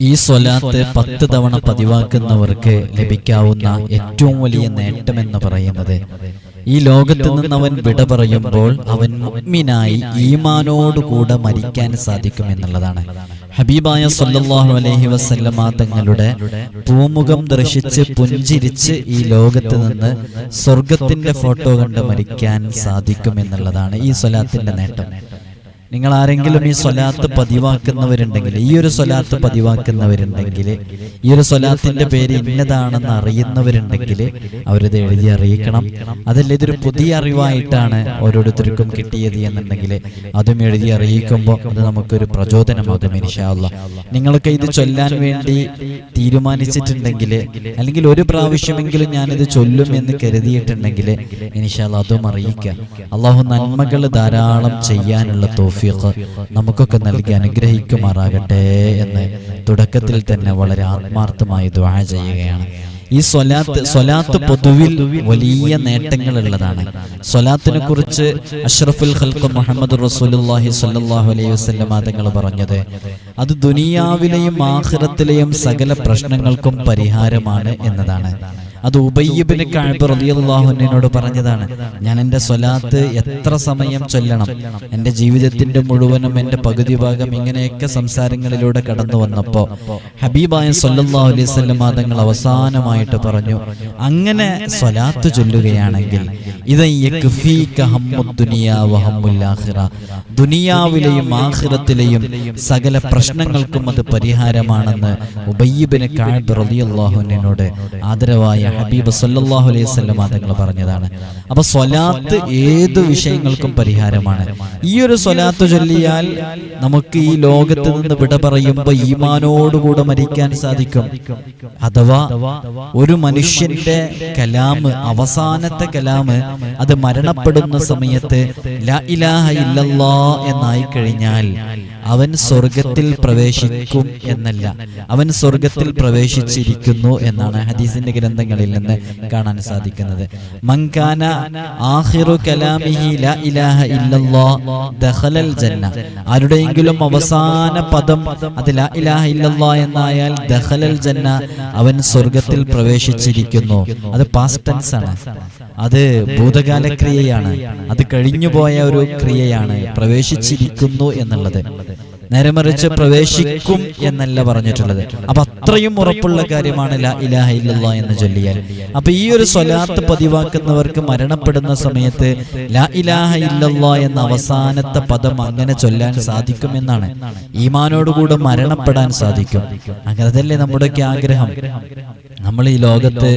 ഈ സ്വലാത്ത് പത്ത് തവണ പതിവാക്കുന്നവർക്ക് ലഭിക്കാവുന്ന ഏറ്റവും വലിയ നേട്ടമെന്ന് പറയുന്നത്. ഈ ലോകത്ത് നിന്ന് അവൻ വിട പറയുമ്പോൾ അവൻ മുഗ്മിനായി ഈമാനോടുകൂടെ മരിക്കാൻ സാധിക്കും എന്നുള്ളതാണ്. ഹബീബായ സല്ലാഹു അലഹി വസല്ലമ തങ്ങളുടെ പൂമുഖം ദർശിച്ച് പുഞ്ചിരിച്ച് ഈ ലോകത്ത് നിന്ന് സ്വർഗത്തിന്റെ ഫോട്ടോ കണ്ട് മരിക്കാൻ സാധിക്കും എന്നുള്ളതാണ് ഈ സ്വലാത്തിന്റെ നേട്ടം. നിങ്ങൾ ആരെങ്കിലും ഈ സ്വലാത്ത് പതിവാക്കുന്നവരുണ്ടെങ്കിൽ ഈ ഒരു സ്വലാത്ത് പതിവാക്കുന്നവരുണ്ടെങ്കിൽ ഈ ഒരു സ്വലാത്തിന്റെ പേര് ഇന്നതാണെന്ന് അറിയുന്നവരുണ്ടെങ്കിൽ അവരിത് എഴുതി അറിയിക്കണം. അതല്ല ഇതൊരു പുതിയ അറിവായിട്ടാണ് ഓരോരുത്തർക്കും കിട്ടിയത് എന്നുണ്ടെങ്കിൽ അതും എഴുതി അറിയിക്കുമ്പോൾ അത് നമുക്കൊരു പ്രചോദനമാകും ഇൻഷാല്ല നിങ്ങൾക്ക് ഇത് ചൊല്ലാൻ വേണ്ടി തീരുമാനിച്ചിട്ടുണ്ടെങ്കിൽ അല്ലെങ്കിൽ ഒരു പ്രാവശ്യമെങ്കിലും ഞാനിത് ചൊല്ലും എന്ന് കരുതിയിട്ടുണ്ടെങ്കിൽ ഇൻഷാല്ല അതും അറിയിക്കുക. അള്ളാഹു നന്മകൾ ധാരാളം ചെയ്യാനുള്ള തോഫീഖ് നമുക്കൊക്കെ നൽകി അനുഗ്രഹിക്കുമാറാകട്ടെ എന്ന് തുടക്കത്തിൽ തന്നെ വളരെ ആത്മാർത്ഥമായി ദ്വാ ചെയ്യുകയാണ്. ഈ സ്വലാത്ത് സ്വലാത്ത് പൊതുവിൽ വലിയ നേട്ടങ്ങളുള്ളതാണ്. സ്വലാത്തിനെ കുറിച്ച് അഷ്റഫുൽ ഖൽഖ് മുഹമ്മദ് റസൂലുള്ളാഹി സ്വല്ലല്ലാഹു അലൈഹി വസല്ലം തങ്ങൾ പറഞ്ഞത് അത് ദുനിയാവിലെയും ആഖിറത്തിലെയും സകല പ്രശ്നങ്ങൾക്കും പരിഹാരമാണ് എന്നതാണ്. അത് ഉബയ്യബിന് കഅബ് റബിയുള്ളാഹുനോട് പറഞ്ഞതാണ്. ഞാൻ എന്റെ സ്വലാത്ത് എത്ര സമയം ചൊല്ലണം? എന്റെ ജീവിതത്തിന്റെ മുഴുവനും എന്റെ പകുതി ഭാഗം ഇങ്ങനെയൊക്കെ സംസാരങ്ങളിലൂടെ കടന്നു വന്നപ്പോൾ ഹബീബായ സൊല്ലാഹു അലൈഹി വസല്ലം തങ്ങൾ അവസാനമായിട്ട് പറഞ്ഞു അങ്ങനെ സ്വലാത്ത് ചൊല്ലുകയാണെങ്കിൽ ഇത് ദുനിയാവിലെയും ആഖിറത്തിലെയും സകല പ്രശ്നങ്ങൾക്കും അത് പരിഹാരമാണെന്ന് ഉബയ്യബിന് കഅബ് റബിയുള്ളാഹുനോട് ആദരവായ ഹബീബ് സല്ലാഹു അലൈഹി വസല്ലം തങ്ങൾ പറഞ്ഞതാണ്. അപ്പൊ സ്വലാത്ത് ഏത് വിഷയങ്ങൾക്കും പരിഹാരമാണ്. ഈ ഒരു സ്വലാത്ത് ചൊല്ലിയാൽ നമുക്ക് ഈ ലോകത്ത് നിന്ന് വിട പറയുമ്പോൾ ഈമാനോടുകൂടെ മരിക്കാൻ സാധിക്കും. അഥവാ ഒരു മനുഷ്യന്റെ കലാമ് അവസാനത്തെ കലാമ് അത് മരണപ്പെടുന്ന സമയത്ത് ലാ ഇലാഹ ഇല്ലല്ലാ എന്നായി കഴിഞ്ഞാൽ അവൻ സ്വർഗത്തിൽ പ്രവേശിക്കും എന്നല്ല. അവൻ സ്വർഗത്തിൽ പ്രവേശിച്ചിരിക്കുന്നു എന്നാണ് ഹദീസിന്റെ ഗ്രന്ഥങ്ങളിൽ നിന്ന് കാണാൻ സാധിക്കുന്നത്. മങ്കാന ആഹിറു കലാമിഹി ലാ ഇലാഹ ഇല്ലല്ലാ ദഖലൽ ജന്ന. ആരുടെയെങ്കിലും അവസാന പദം അത് ലാ ഇലാഹ ഇല്ലല്ലാ എന്നായാൽ ദഖലൽ ജന്ന അവൻ സ്വർഗത്തിൽ പ്രവേശിച്ചിരിക്കുന്നു. അത് പാസ്റ്റ് ടെൻസ് ആണ്. അത് ഭൂതകാല ക്രിയയാണ്. അത് കഴിഞ്ഞുപോയ ഒരു ക്രിയയാണ്. പ്രവേശിച്ചിരിക്കുന്നു എന്നുള്ളത്. നേരെ മറിച്ച് പ്രവേശിക്കും എന്നല്ല പറഞ്ഞിട്ടുള്ളത്. അപ്പൊ അത്രയും ഉറപ്പുള്ള കാര്യമാണ് ലാ ഇലാഹ ഇല്ലല്ലാ എന്ന് ചൊല്ലിയാൽ. അപ്പൊ ഈ ഒരു സ്വലാത്ത് പതിവാക്കുന്നവർക്ക് മരണപ്പെടുന്ന സമയത്ത് ലാ ഇലാഹ ഇല്ലല്ലാ എന്ന അവസാനത്തെ പദം അങ്ങനെ ചൊല്ലാൻ സാധിക്കും സാധിക്കുമെന്നാണ്. ഈമാനോടുകൂടെ മരണപ്പെടാൻ സാധിക്കും. അങ്ങനെ അതല്ലേ നമ്മുടെയൊക്കെ ആഗ്രഹം? നമ്മൾ ഈ ലോകത്ത്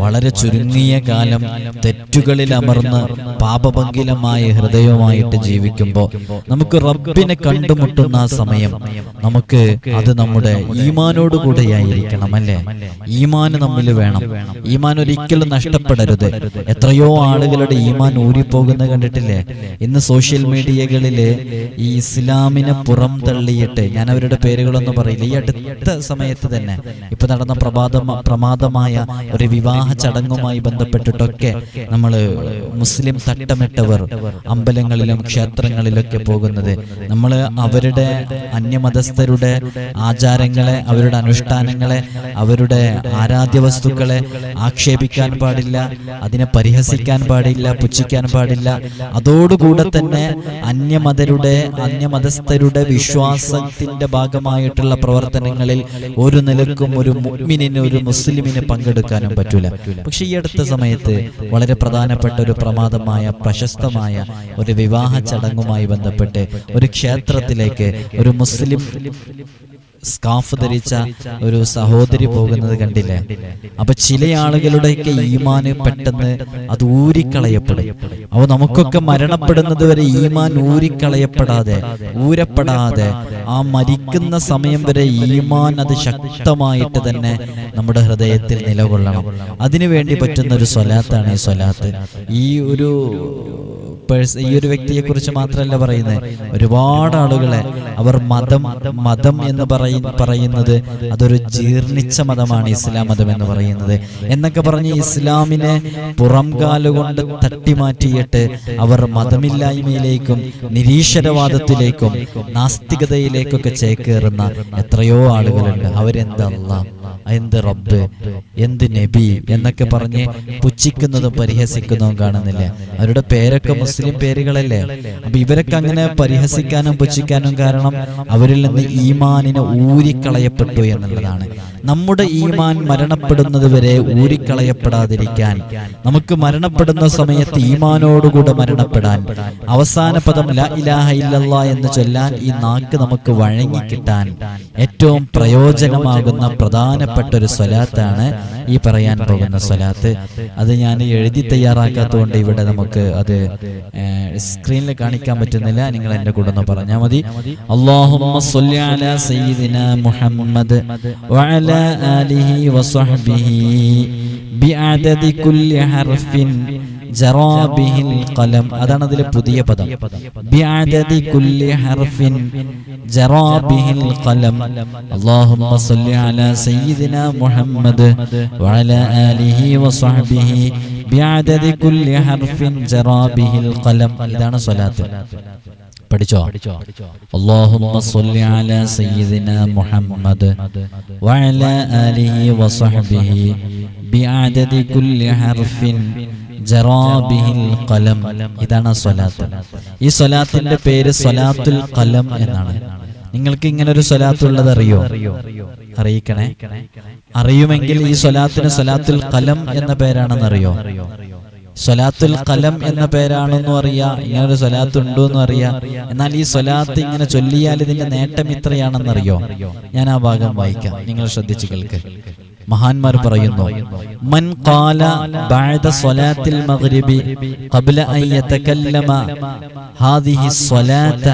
വളരെ ചുരുങ്ങിയ കാലം തെറ്റുകളിൽ അമർന്ന് പാപഭംഗിലമായ ഹൃദയവുമായിട്ട് ജീവിക്കുമ്പോൾ നമുക്ക് റബ്ബിനെ കണ്ടുമുട്ടുന്ന ആ സമയം നമുക്ക് അത് നമ്മുടെ ഈമാനോട് കൂടെയായിരിക്കണം അല്ലേ ഈമാൻ നമ്മിൽ വേണം. ഈമാൻ ഒരിക്കലും നഷ്ടപ്പെടരുത്. എത്രയോ ആളുകളുടെ ഈമാൻ ഊരിപ്പോകുന്നത് കണ്ടിട്ടില്ലേ? ഇന്ന് സോഷ്യൽ മീഡിയകളിൽ ഈ ഇസ്ലാമിനെ പുറം തള്ളിയിട്ട് ഞാൻ അവരുടെ പേരുകളൊന്നും പറയില്ല. ഈ അടുത്ത സമയത്ത് തന്നെ ഇപ്പൊ നടന്ന പ്രഭാത പ്രമാദമായ ഒരു വിവാഹ ചടങ്ങുമായി ബന്ധപ്പെട്ടിട്ടൊക്കെ നമ്മൾ മുസ്ലിം തട്ടമിട്ടവർ അമ്പലങ്ങളിലും ക്ഷേത്രങ്ങളിലൊക്കെ പോകുന്നത്. നമ്മൾ അവരുടെ അന്യമതസ്ഥരുടെ ആചാരങ്ങളെ അവരുടെ അനുഷ്ഠാനങ്ങളെ അവരുടെ ആരാധ്യ വസ്തുക്കളെ ആക്ഷേപിക്കാൻ പാടില്ല അതിനെ പരിഹസിക്കാൻ പാടില്ല പുച്ഛിക്കാൻ പാടില്ല. അതോടുകൂടെ തന്നെ അന്യമതരുടെ അന്യമതസ്ഥരുടെ വിശ്വാസത്തിന്റെ ഭാഗമായിട്ടുള്ള പ്രവർത്തനങ്ങളിൽ ഒരു നിലക്കും ഒരു മുഅ്മിനിന് ഒരു മുസ്ലിമിന് പങ്കെടുക്കാനും പറ്റൂല. പക്ഷെ ഈ അടുത്ത സമയത്ത് വളരെ പ്രധാനപ്പെട്ട ഒരു പ്രമാദമായ പ്രശസ്തമായ ഒരു വിവാഹ ചടങ്ങുമായി ബന്ധപ്പെട്ട് ഒരു ക്ഷേത്രത്തിലേക്ക് ഒരു മുസ്ലിം സ്കാഫ് ധരിച്ച ഒരു സഹോദരി പോകുന്നത് കണ്ടില്ലേ? അപ്പൊ ചില ആളുകളുടെയൊക്കെ ഈമാന് പെട്ടെന്ന് അത് ഊരിക്കളയപ്പെടും. അപ്പൊ നമുക്കൊക്കെ മരണപ്പെടുന്നത് വരെ ഈമാൻ ഊരിക്കളയപ്പെടാതെ ഊരപ്പെടാതെ ആ മരിക്കുന്ന സമയം വരെ ഈമാൻ അത് ശക്തമായിട്ട് തന്നെ നമ്മുടെ ഹൃദയത്തിൽ നിലകൊള്ളണം. അതിനു വേണ്ടി പറ്റുന്ന ഒരു സ്വലാത്താണ് ഈ സ്വലാത്ത്. ഈ ഒരു പേഴ്സ് ഈ ഒരു വ്യക്തിയെ കുറിച്ച് മാത്രമല്ല പറയുന്നത്. ഒരുപാട് ആളുകളെ അവർ മതം മതം എന്ന് പറയുന്ന പറയ- പറയുന്നത്. അതൊരു ജീർണിച്ച മതമാണ് ഇസ്ലാം മതം എന്ന് പറയുന്നത്. എന്നൊക്കെ പറഞ്ഞ് ഇസ്ലാമിനെ പുറംകാലുകൊണ്ട് തട്ടിമാറ്റിയിട്ട് അവർ മതമില്ലായ്മയിലേക്കും നിരീശ്വരവാദത്തിലേക്കും നാസ്തികതയിലേക്കൊക്കെ ചേക്കേറുന്ന എത്രയോ ആളുകളുണ്ട്. അവരെന്തല്ല? എന്ത് റബ്ബ് എന്ത് നബി എന്നൊക്കെ പറഞ്ഞ് പുച്ഛിക്കുന്നതും പരിഹസിക്കുന്നതും കാണുന്നില്ല. അവരുടെ പേരൊക്കെ മുസ്ലിം പേരുകളല്ലേ? അപ്പൊ ഇവരൊക്കെ അങ്ങനെ പരിഹസിക്കാനും പുച്ഛിക്കാനും കാരണം അവരിൽ നിന്ന് ഈമാനിനെ ഊരിക്കളയപ്പെട്ടു എന്നുള്ളതാണ്. നമ്മുടെ ഈമാൻ മരണപ്പെടുന്നത് വരെ ഊരിക്കളയപ്പെടാതിരിക്കാൻ നമുക്ക് മരണപ്പെടുന്ന സമയത്ത് ഈമാനോടുകൂടെ മരണപ്പെടാൻ. അവസാന പദം ലാ ഇലാഹ ഇല്ലല്ല എന്ന് ചൊല്ലാൻ ഈ നാക്ക് നമുക്ക് വഴങ്ങിക്കിട്ടാൻ ഏറ്റവും പ്രയോജനമാകുന്ന പ്രധാനപ്പെട്ട ഒരു സ്വലാത്താണ് ഈ പറയാൻ പോകുന്ന സ്വലാത്ത്. അത് ഞാൻ എഴുതി തയ്യാറാക്കാത്തതുകൊണ്ട് ഇവിടെ നമുക്ക് അത് സ്ക്രീനിൽ കാണിക്കാൻ പറ്റുന്നില്ല. നിങ്ങൾ എന്റെ കൂടെ ഒന്ന് പറഞ്ഞാൽ മതി. അലാ സയ്യിദിന മുഹമ്മദ് വഅലാ ആലിഹി വസഹ്ബിഹി ബിഅദദി കുല്ലി ഹർഫിൻ ജറാ ബിഹിൽ ഖലം അതാണ് അതിലെ പുതിയ പദം ബിഅദദി കുല്ലി ഹർഫിൻ ജറാ ബിഹിൽ ഖലം اللهم صل على سيدنا محمد وعلى آله وصحبه بعدد كل حرف جرى به القلم ഇതാണ് സ്വലാത്ത് പഠിച്ചോ اللهم صل على سيدنا محمد وعلى آله وصحبه بعدد كل حرف ജറാ ബിഹിൽ ഖലം ഇതാണ് സ്വലാത്ത് ഈ സ്വലാത്തിന്റെ പേര് സ്വലാത്തുൽ ഖലം എന്നാണ് നിങ്ങൾക്ക് ഇങ്ങനെ ഒരു സ്വലാത്തുള്ളത് അറിയോ അറിയിക്കണേ അറിയുമെങ്കിൽ ഈ സ്വലാത്തിന് സ്വലാത്തുൽ ഖലം എന്ന പേരാണെന്ന് അറിയോ സ്വലാത്തുൽ കലം എന്ന പേരാണെന്നും അറിയാം. ഇങ്ങനെ ഒരു സ്വലാത്ത് ഉണ്ടോ എന്ന് അറിയാം. എന്നാൽ ഈ സ്വലാത്ത് ഇങ്ങനെ ചൊല്ലിയാൽ ഇതിന്റെ നേട്ടം ഇത്രയാണെന്നറിയോ? ഞാൻ ആ ഭാഗം വായിക്കാം. നിങ്ങൾ ശ്രദ്ധിച്ചു കേൾക്ക്. മഹാന്മാർ പറയുന്നു മൻ ഖാല ബഅദ സ്വലാത്തിൽ മഗ്രിബി ഖബ്ല അൻ യതകല്ലമ ഹാദിഹി സ്വലാത്ത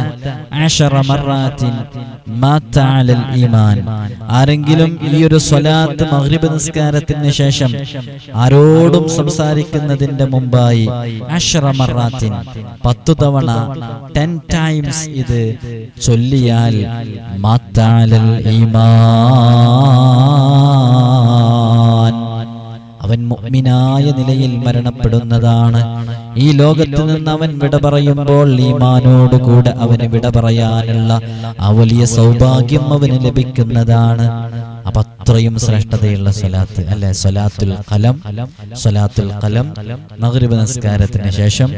10 മറാത്തിൻ മാത അലൽ ഈമാൻ. ആരെങ്കിലും ഈ ഒരു സ്വലാത്ത് മഗ്രിബ് നിസ്കാരത്തിന് ശേഷം ആരോടും സംസാരിക്കുന്നതിന്റെ മുമ്പായി 10 മറാത്തിൻ പത്തു തവണ 10 ടൈംസ് ഇത് ചൊല്ലിയാൽ മാത അലൽ ഈമാൻ. അവൻ മുഅ്മിനായ നിലയിൽ മരണപ്പെടുന്നതാണ്. ഈ ലോകത്ത് നിന്ന് അവൻ വിട പറയുമ്പോൾ ഈമാനോടുകൂടെ അവന് വിട പറയാനുള്ള ആ വലിയ സൗഭാഗ്യം അവന് ലഭിക്കുന്നതാണ്. അപ്പൊ അത്രയും ശ്രേഷ്ഠതയുള്ള സ്വലാത്ത് അല്ലെ? സ്വലാത്തുൽ കലം സ്വലാത്തുൽ കലം മഗ്രിബ് നമസ്കാരത്തിന് ശേഷം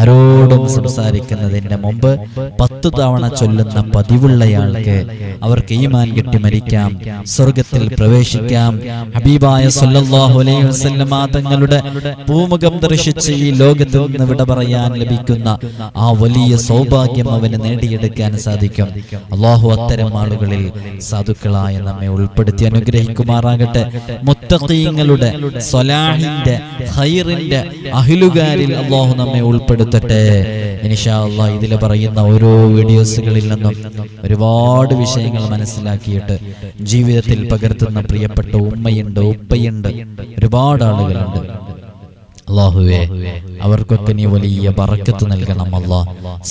ആരോടും സംസാരിക്കുന്നതിന്റെ മുമ്പ് പത്തു തവണ ചൊല്ലുന്ന പതിവുള്ളയാൾക്ക് അവർക്ക് ഈമാൻ കിട്ടി മരിക്കാം സ്വർഗത്തിൽ പ്രവേശിക്കാം. ഹബീബായ സല്ലല്ലാഹു അലൈഹി വസല്ലമ തങ്ങളുടെ പൂമുഖം ദർശിച്ച് ഈ ലോകത്ത് നിന്ന് വിട പറയാൻ ലഭിക്കുന്ന ആ വലിയ സൗഭാഗ്യം അവന് നേടിയെടുക്കാൻ സാധിക്കും. അള്ളാഹു അത്തരം ആളുകളിൽ സാധുക്കളായ നമ്മെ ഉൾപ്പെടുത്തി അനുഗ്രഹിക്കുമാറാകട്ടെ. മുത്തഖീങ്ങളുടെ സൊലാഹിന്റെ ഹൈറിന്റെ അഹിലുകാരിൽ അള്ളാഹു നമ്മെ ഉൾപ്പെടുത്തട്ടെ. ഇൻഷാ അള്ളാഹ് ഇതിൽ പറയുന്ന ഓരോ വീഡിയോസുകളിൽ നിന്നും ഒരുപാട് വിഷയങ്ങൾ മനസ്സിലാക്കിയിട്ട് ജീവിതത്തിൽ പകർത്തുന്ന പ്രിയപ്പെട്ട ഉമ്മയുണ്ട് ഉപ്പയുണ്ട് ഒരുപാട് ആളുകളുണ്ട്. അള്ളാഹുവേ അവർക്കൊക്കെ നീ വലിയ പറക്കത്ത് നൽകണം അല്ലാ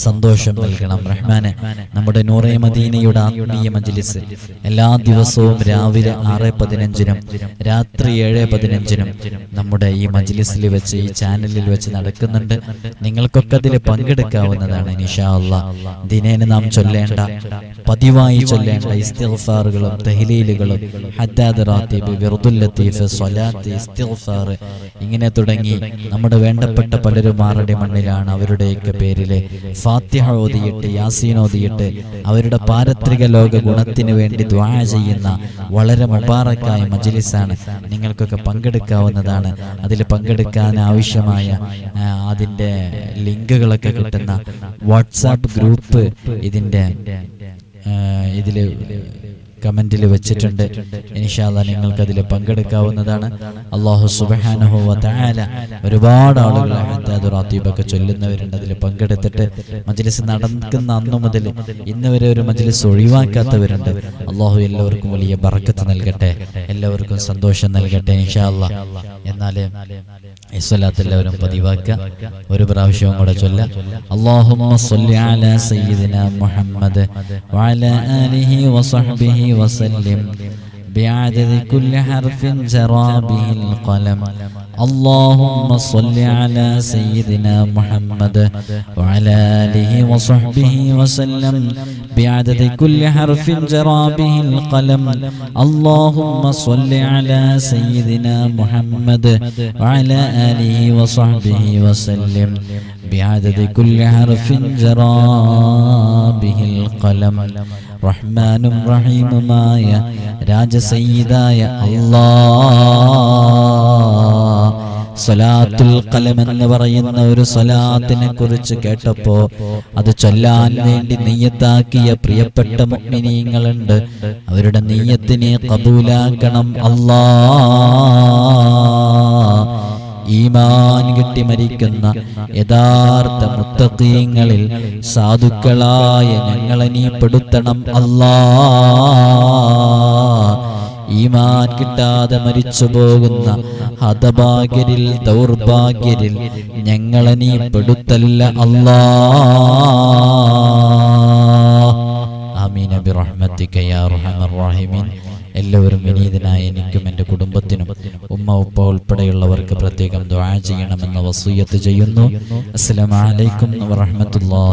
സന്തോഷം നൽകണം റഹ്മാന്. നമ്മുടെ നൂറേ മദീനയുടെ ആത്മീയ മജ്ലിസ്. എല്ലാ ദിവസവും രാവിലെ ആറ് പതിനഞ്ചിനും രാത്രി ഏഴ് പതിനഞ്ചിനും നമ്മുടെ ഈ മജ്ലിസിൽ വെച്ച് ഈ ചാനലിൽ വെച്ച് നടക്കുന്നുണ്ട്. നിങ്ങൾക്കൊക്കെ അതിൽ പങ്കെടുക്കാവുന്നതാണ് നിഷാ അല്ല ദിനേന നാം ചൊല്ലേണ്ട പതിവായി ചൊല്ലേണ്ട ഇസ്തിഫാറുകളും തഹ്ലീലുകളും ഹദ്ദാദ് റാത്തീബ് വിറുദുൽ ലത്തീഫ് സ്വലാത്ത് ഇസ്തിഗ്ഫാർ ഇങ്ങനെ തുടങ്ങി. നമ്മുടെ വേണ്ടപ്പെട്ട പലരും ആരുടെ മണ്ണിലാണ് അവരുടെയൊക്കെ പേരിലെ ഫാത്തിഹ ഓതിയിട്ട് യാസീൻ ഓതിയിട്ട് അവരുടെ പാരത്രിക ലോക ഗുണത്തിന് വേണ്ടി ദ്വാ ചെയ്യുന്ന വളരെ മുബാറക്കായ മജ്ലിസാണ്. നിങ്ങൾക്കൊക്കെ പങ്കെടുക്കാവുന്നതാണ്. അതിൽ പങ്കെടുക്കാൻ ആവശ്യമായ അതിന്റെ ലിങ്കുകളൊക്കെ കിട്ടുന്ന വാട്സാപ്പ് ഗ്രൂപ്പ് ഇതിന്റെ ഇതിൽ കമന്റിൽ വെച്ചിട്ടുണ്ട്. ഇൻഷാല്ല നിങ്ങൾക്ക് അതിൽ പങ്കെടുക്കാവുന്നതാണ്. അള്ളാഹു സുബഹാനഹു വതആല ഒരുപാട് ആളുകൾ റാത്തീബൊക്കെ ചൊല്ലുന്നവരുണ്ട്. അതിൽ പങ്കെടുത്തിട്ട് മജ്ലിസ് നടക്കുന്ന അന്നു മുതൽ ഇന്ന് വരെ ഒരു മജ്ലിസ് ഒഴിവാക്കാത്തവരുണ്ട്. അള്ളാഹു എല്ലാവർക്കും വലിയ ബറക്കത്ത് നൽകട്ടെ. എല്ലാവർക്കും സന്തോഷം നൽകട്ടെ ഇൻഷാല്ല എന്നാൽ ഈ സ്വലാത്ത് പതിവാക്കുക. ഒരു പ്രാവശ്യവും കൂടെ ചൊല്ല. അല്ലാഹുമ്മ സ്വല്ലി അലാ സയ്യിദിന മുഹമ്മദ് വഅലാ ആലിഹി വസഹ്ബിഹി വസല്ലിം بعدد كل حرف جرى به القلم اللهم صل على سيدنا محمد وعلى آله وصحبه وسلم بعدد كل حرف جرى به القلم اللهم صل على سيدنا محمد وعلى آله وصحبه وسلم بعدد كل حرف جرى به القلم റഹ്മാനും റഹീമുമായ രാജസയ്യിദായ സ്വലാത്തുൽ കലം എന്ന് പറയുന്ന ഒരു സ്വലാത്തിനെ കുറിച്ച് കേട്ടപ്പോ അത് ചൊല്ലാൻ വേണ്ടി നെയ്യത്താക്കിയ പ്രിയപ്പെട്ട മുഗ്മിനീങ്ങളുണ്ട്. അവരുടെ നെയ്യത്തിനെ കബൂലാക്കണം. അല്ലാ. ഈമാൻ കെട്ടി മരിക്കുന്ന യഥാർത്ഥ മുത്തീങ്ങളിൽ സാധുക്കളായ ഞങ്ങളെ നീ പെടുത്തണം അല്ലാ. ഈമാൻ കിട്ടാതെ മരിച്ചു പോകുന്ന ഹതഭാഗ്യരിൽ ദൗർഭാഗ്യരിൽ ഞങ്ങളെ നീ പെടുത്തല്ല അല്ലാ. ആമീന ബിറഹ്മത്തിക യാ അർഹമർ റഹീമീൻ. എല്ലാവരും വിനീതനായ എനിക്കും എന്റെ കുടുംബത്തിനും ഉമ്മ ഉപ്പ ഉൾപ്പെടെയുള്ളവർക്ക് പ്രത്യേകം ദുആ ചെയ്യണമെന്ന് വസൂയത്ത് ചെയ്യുന്നു. അസ്സലാമു അലൈക്കും വറഹ്മത്തുള്ളാഹി